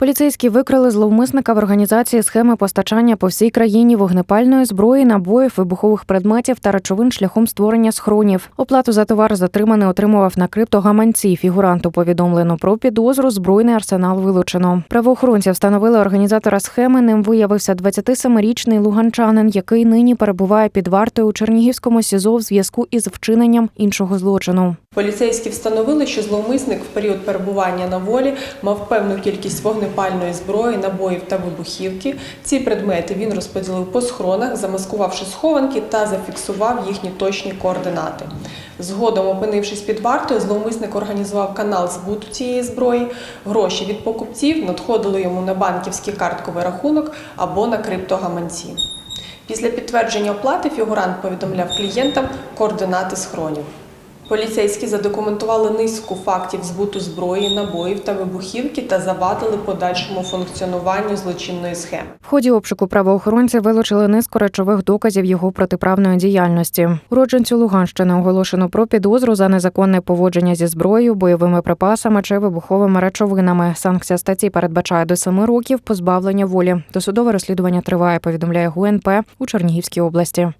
Поліцейські викрили зловмисника в організації схеми постачання по всій країні вогнепальної зброї, набоїв, вибухових предметів та речовин шляхом створення схронів. Оплату за товар затриманий отримував на криптогаманці. Фігуранту повідомлено про підозру. Збройний арсенал вилучено. Правоохоронці встановили організатора схеми. Ним виявився 27-річний луганчанин, який нині перебуває під вартою у Чернігівському СІЗО в зв'язку із вчиненням іншого злочину. Поліцейські встановили, що зловмисник в період перебування на волі мав певну кількість вогнепальної зброї, набоїв та вибухівки. Ці предмети він розподілив по схронах, замаскувавши схованки та зафіксував їхні точні координати. Згодом, опинившись під вартою, зловмисник організував канал збуту цієї зброї. Гроші від покупців надходили йому на банківський картковий рахунок або на криптогаманці. Після підтвердження оплати фігурант повідомляв клієнтам координати схронів. Поліцейські задокументували низку фактів збуту зброї, набоїв та вибухівки та завадили подальшому функціонуванню злочинної схеми. В ході обшуку правоохоронці вилучили низку речових доказів його протиправної діяльності. Уродженцю Луганщини оголошено про підозру за незаконне поводження зі зброєю, бойовими припасами чи вибуховими речовинами. Санкція статті передбачає до семи років позбавлення волі. Досудове розслідування триває. Повідомляє ГУНП у Чернігівській області.